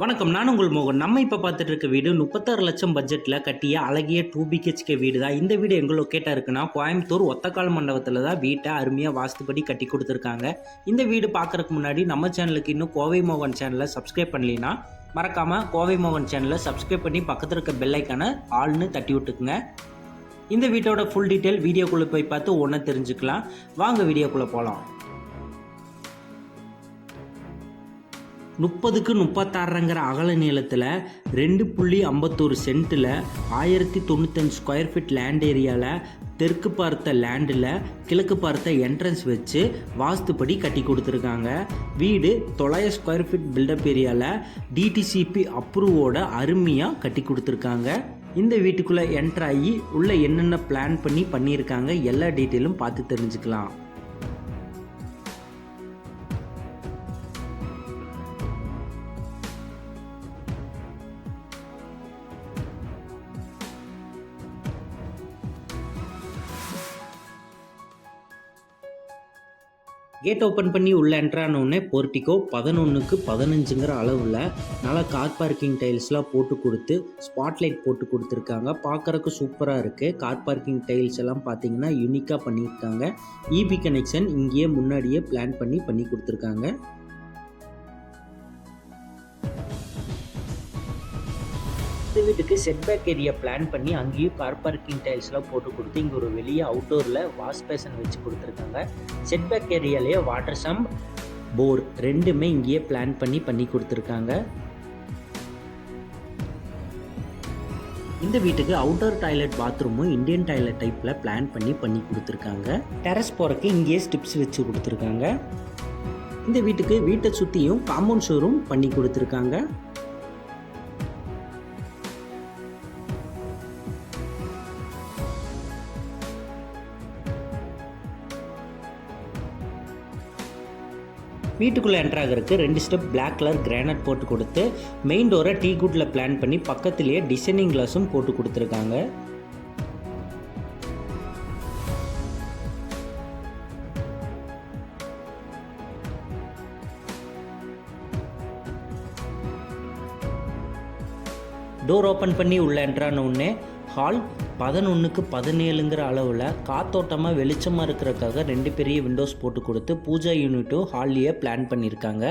வணக்கம் நான் உங்கள் மோகன். நம்ம இப்போ பார்த்துட்டு இருக்க வீடு முப்பத்தாறு லட்சம் பட்ஜெட்டில் கட்டிய அழகிய டூ பிஹெச்கே வீடு தான் இந்த வீடு எங்கே லொக்கேட்டாக இருக்குன்னா கோயம்புத்தூர் ஒத்தக்கால் மண்டபத்தில் தான் வீட்டை அருமையாக வாஸ்துபடி கட்டி கொடுத்துருக்காங்க. இந்த வீடு பார்க்குறதுக்கு முன்னாடி நம்ம சேனலுக்கு இன்னும் கோவை மோகன் சேனலை சப்ஸ்கிரைப் பண்ணலைன்னா மறக்காமல் கோவை மோகன் சேனலை சப்ஸ்கிரைப் பண்ணி பக்கத்தில் இருக்க பெல்லைக்கான ஆள்னு தட்டி விட்டுக்குங்க. இந்த வீட்டோட ஃபுல் டீட்டெயில் வீடியோக்குள்ளே போய் பார்த்து ஒன்றா தெரிஞ்சுக்கலாம். வாங்க வீடியோக்குள்ளே போகலாம் முப்பதுக்கு முப்பத்தாறுங்கிற அகல நீளத்தில் ரெண்டு புள்ளி ஐம்பத்தோரு சென்ட்டில் ஆயிரத்தி தொண்ணூத்தஞ்சு ஸ்கொயர் ஃபீட் லேண்ட் ஏரியாவில் தெற்கு பார்த்த லேண்டில் கிழக்கு பார்த்த என்ட்ரன்ஸ் வச்சு வாஸ்துப்படி கட்டி கொடுத்துருக்காங்க. வீடு தொள்ளாயிரம் ஸ்கொயர் ஃபீட் பில்டப் ஏரியாவில் டிடிசிபி அப்ரூவோட அருமையாக கட்டி கொடுத்துருக்காங்க. இந்த வீட்டுக்குள்ளே என்ட்ராகி உள்ளே என்னென்ன பிளான் பண்ணி பண்ணியிருக்காங்க எல்லா டீட்டெயிலும் பார்த்து தெரிஞ்சுக்கலாம். கேட் ஓப்பன் பண்ணி உள்ளே என்ட்ரானோடனே போர்ட்டிக்கோ பதினொன்றுக்கு பதினஞ்சுங்கிற அளவில் நல்லா கார் பார்க்கிங் டைல்ஸ்லாம் போட்டு கொடுத்து ஸ்பாட்லைட் போட்டு கொடுத்துருக்காங்க. பார்க்குறக்கு சூப்பராக இருக்குது கார் பார்க்கிங் டைல்ஸ் எல்லாம் பார்த்தீங்கன்னா யூனிக்காக பண்ணியிருக்காங்க. இபி கனெக்ஷன் இங்கேயே முன்னாடியே பிளான் பண்ணி பண்ணி கொடுத்துருக்காங்க. இந்த வீட்டுக்கு செட்பேக் ஏரியா பிளான் பண்ணி அங்கேயும் கார் பார்க்கிங் டைல்ஸ்லாம் போட்டு கொடுத்து இங்கே ஒரு வெளியே அவுட்டோரில் வாஷ் பேசன் வச்சு கொடுத்துருக்காங்க. செட்பேக் ஏரியாலேயே வாட்டர் சம்ப் போர் ரெண்டுமே இங்கேயே பிளான் பண்ணி பண்ணி கொடுத்துருக்காங்க. இந்த வீட்டுக்கு அவுட்டோர் டாய்லெட் பாத்ரூமும் இந்தியன் டாய்லெட் டைப்பில் பிளான் பண்ணி பண்ணி கொடுத்துருக்காங்க. டெரஸ் போகிறக்கு இங்கேயே ஸ்டிப்ஸ் வச்சு கொடுத்துருக்காங்க. இந்த வீட்டுக்கு வீட்டை சுற்றியும் காம்பவுண்ட் ஷோரூம் பண்ணி கொடுத்துருக்காங்க. வீட்டுக்குள்ளே என்ட்ராகிறதுக்கு ரெண்டு ஸ்டெப் பிளாக் கலர் கிரானைட் போட்டு கொடுத்து மெயின் டோரை டீ குட்டில் பிளான் பண்ணி பக்கத்துலேயே டிசைனிங் கிளாஸும் போட்டு கொடுத்துருக்காங்க. டோர் ஓப்பன் பண்ணி உள்ளே என்ட்ரான உடனே ஹால் பதினொன்றுக்கு பதினேழுங்கிற அளவில் காத்தோட்டமாக வெளிச்சமாக இருக்கிறதுக்காக ரெண்டு பெரிய விண்டோஸ் போட்டு கொடுத்து பூஜா யூனிட்டும் ஹால்லேயே பிளான் பண்ணியிருக்காங்க.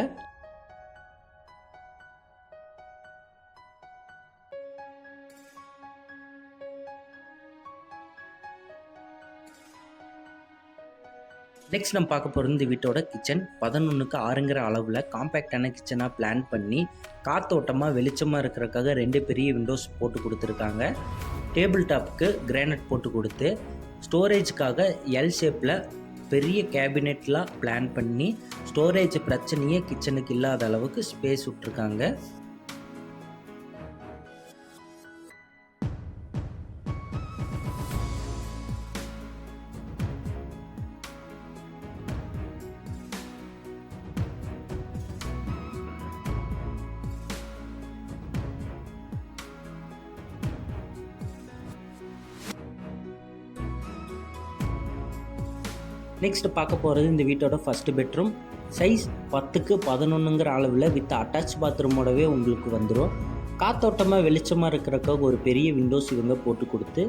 நெக்ஸ்ட் நம்ம பார்க்க போகிறது இந்த வீட்டோட கிச்சன் பதினொன்றுக்கு ஆறுங்கிற அளவில் காம்பேக்டான கிச்சனாக பிளான் பண்ணி காத்தோட்டமாக வெளிச்சமாக இருக்கிறக்காக ரெண்டு பெரிய விண்டோஸ் போட்டு கொடுத்துருக்காங்க. டேபிள் டாப்புக்கு கிரானைட் போட்டு கொடுத்து ஸ்டோரேஜுக்காக எல் ஷேப்பில் பெரிய கேபினெட்லாம் பிளான் பண்ணி ஸ்டோரேஜ் பிரச்சனையே கிச்சனுக்கு இல்லாத அளவுக்கு ஸ்பேஸ் விட்ருக்காங்க நெக்ஸ்ட் பார்க்க போகிறது இந்த வீட்டோட ஃபஸ்ட்டு பெட்ரூம் சைஸ் பத்துக்கு பதினொன்றுங்கிற அளவில் வித் அட்டாச் பாத்ரூமோடவே உங்களுக்கு வந்துடும் காத்தோட்டமாக வெளிச்சமாக இருக்கிறக்காக ஒரு பெரிய விண்டோஸ் இவங்க போட்டு கொடுத்து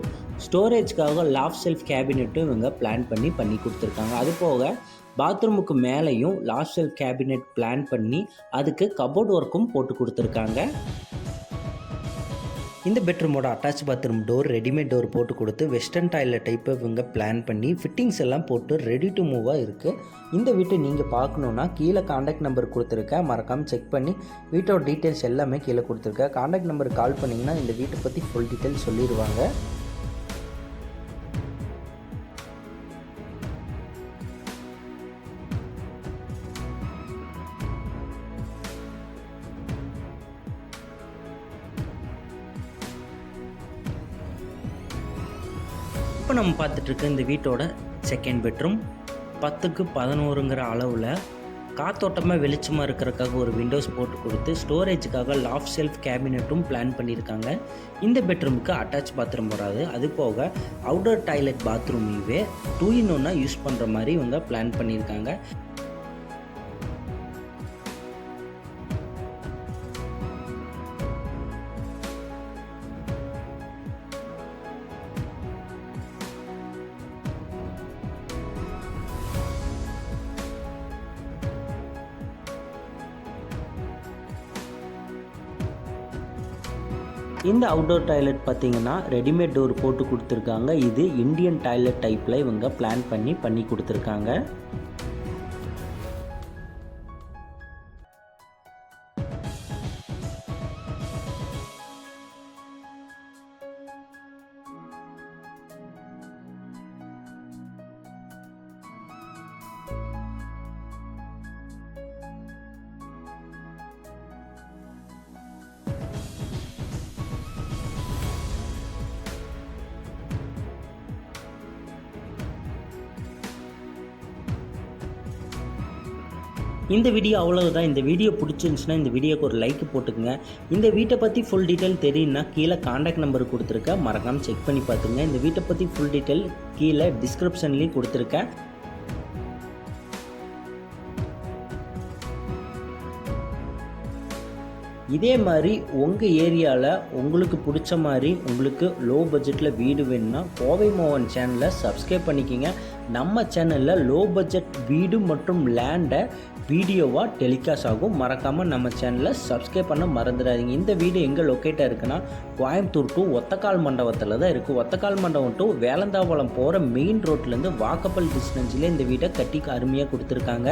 ஸ்டோரேஜ்க்காக லாஃப் செல்ஃப் கேபினெட்டும் இவங்க பிளான் பண்ணி பண்ணி கொடுத்துருக்காங்க. அது போக பாத்ரூமுக்கு மேலேயும் லாஃப் செல்ஃப் கேபினெட் பிளான் பண்ணி அதுக்கு கபோர்ட் ஒர்க்கும் போட்டு கொடுத்துருக்காங்க. இந்த பெட்ரூமோட attach bathroom door readymade door போட்டு கொடுத்து வெஸ்டர்ன் டாய்லெட் டைப்பை இவங்க பிளான் பண்ணி ஃபிட்டிங்ஸ் எல்லாம் போட்டு ரெடி டு மூவாக இருக்குது இந்த வீட்டை நீங்கள் பார்க்கணுன்னா கீழே காண்டாக்ட் நம்பர் கொடுத்துருக்கேன் மறக்காமல் செக் பண்ணி வீட்டோட டீட்டெயில்ஸ் எல்லாமே கீழே கொடுத்துருக்கேன் காண்டாக்ட் நம்பருக்கு கால் பண்ணிங்கன்னா இந்த வீட்டை பற்றி ஃபுல் டீட்டெயில்ஸ் சொல்லிடுவாங்க இப்போ நம்ம பார்த்துட்ருக்க இந்த வீட்டோட செகண்ட் பெட்ரூம் பத்துக்கு பதினோருங்கிற அளவில் காத்தோட்டமாக வெளிச்சமாக இருக்கிறதுக்காக ஒரு விண்டோஸ் போட்டு கொடுத்து ஸ்டோரேஜுக்காக லாஃப் செல்ஃப் கேபினெட்டும் பிளான் பண்ணியிருக்காங்க. இந்த பெட்ரூமுக்கு அட்டாச் பாத்ரூம் வராது. அது போக அவுட்டோர் டாய்லெட் பாத்ரூமையுமே டூ இன் ஒன்னாக யூஸ் பண்ணுற மாதிரி இவங்க பிளான் பண்ணியிருக்காங்க. இந்த அவுட்டோர் டாய்லெட் பார்த்தீங்கன்னா ரெடிமேட் டோர் போட்டு கொடுத்துருக்காங்க. இது இந்தியன் டாய்லெட் டைப்பில் இவங்க பிளான் பண்ணி பண்ணி கொடுத்துருக்காங்க. இந்த வீடியோ அவ்வளவுதான். இந்த வீடியோ பிடிச்சிருந்துச்சுன்னா இந்த வீடியோக்கு ஒரு லைக் போட்டுக்கங்க. இந்த வீட்டை பற்றி ஃபுல் டீட்டெயில் தெரியும்னா கீழே காண்டாக்ட் நம்பர் கொடுத்துருக்கேன் மறக்காமல் செக் பண்ணி பார்த்துங்க. இந்த வீட்டை பற்றி ஃபுல் டீட்டெயில் கீழே டிஸ்கிரிப்ஷன்லேயும் கொடுத்துருக்கேன். இதே மாதிரி உங்கள் ஏரியாவில் உங்களுக்கு பிடிச்ச மாதிரி உங்களுக்கு லோ பட்ஜெட்டில் வீடு வேணும்னா கோவை மோகன் சேனலை சப்ஸ்கிரைப் பண்ணிக்கிங்க. நம்ம சேனலில் லோ பட்ஜெட் வீடு மற்றும் லேண்டை வீடியோவாக டெலிகாஸ்ட் ஆகும். மறக்காமல் நம்ம சேனலை சப்ஸ்கிரைப் பண்ண மறந்துடாதீங்க. இந்த வீடு எங்கே லொக்கேட்டாக இருக்குன்னா கோயம்புத்தூர் டு ஒத்தக்கால் மண்டபத்தில் தான் இருக்குது ஒத்தக்கால் மண்டபம் டு வேலந்தாவளம் போகிற மெயின் ரோட்லேருந்து வாக்கப்பல் டிஸ்டன்ஸில் இந்த வீட்டை கட்டி அருமையாக கொடுத்துருக்காங்க.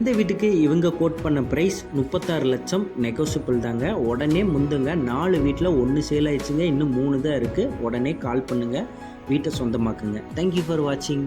இந்த வீட்டுக்கு இவங்க கோட் பண்ண ப்ரைஸ் முப்பத்தாறு லட்சம் நெகோசியபிள் தாங்க. உடனே முந்துங்க நாலு வீட்டில் ஒன்று சேல் ஆயிடுச்சுங்க. இன்னும் மூணு தான் இருக்குது உடனே கால் பண்ணுங்கள் வீட்டை சொந்தமாக்குங்க. தேங்க்யூ ஃபார் வாட்சிங்